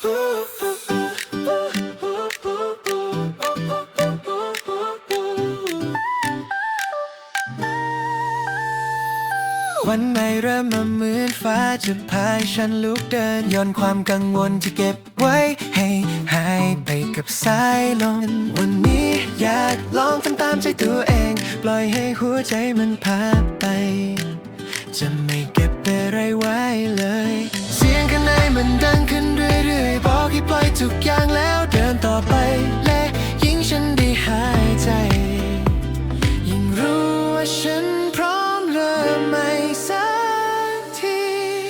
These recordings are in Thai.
วันไหนเริ่มมาเหมือนฟ้าจะพาให้ฉันลุกเดินย่อนความกังวลที่เก็บไว้ ให้หายไปกับสายลมวันนี้อยากลองทำตามใจตัวเอง ปล่อยให้หัวใจมันพาไป จะไม่เก็บอะไรไว้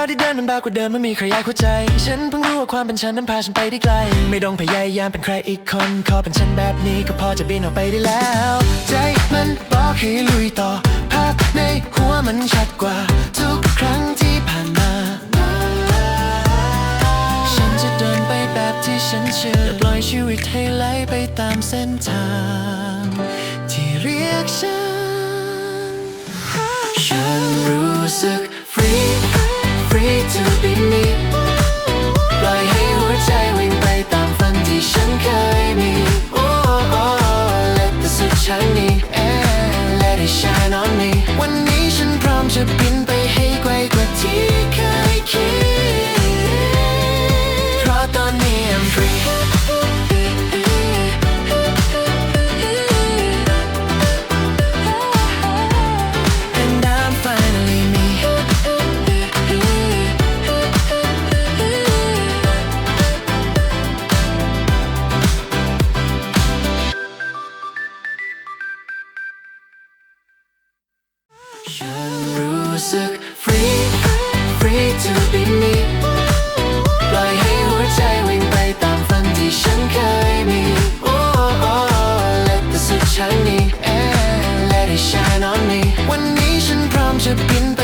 าวที่เดินมันบากกว่าเดิมไม่มีใครอยากเข้าใจ ฉันเพิ่งรู้ว่าความเป็นฉันนั้นพาฉันไปได้ไกล ไม่ต้องพยายามเป็นใครอีกคน ขอเป็นฉันแบบนี้ก็พอจะบินออกไปได้แล้ว ใจมันบอกให้ลุยต่อ ภาพในหัวมันชัดกว่า ทุกครั้งที่ผ่านมา ฉันจะเดินไปแบบที่ฉันเชื่อปล่อยชีวิตให้ไหลไปตามเส้นทาง ที่เรียกฉัน ฉันรู้สึก to be me ปล่อยให้หัวใจวิ่งไปตามฝันที่ฉันเคยมี Oh, oh, let the sun shine to believe ปล่อยให้หัวใจวิ่งไปตามฝันที่ฉันเคยมี oh, oh, oh, Let the sun shine me Let it shine on me วันนี้ฉันพร้อมจะบินไป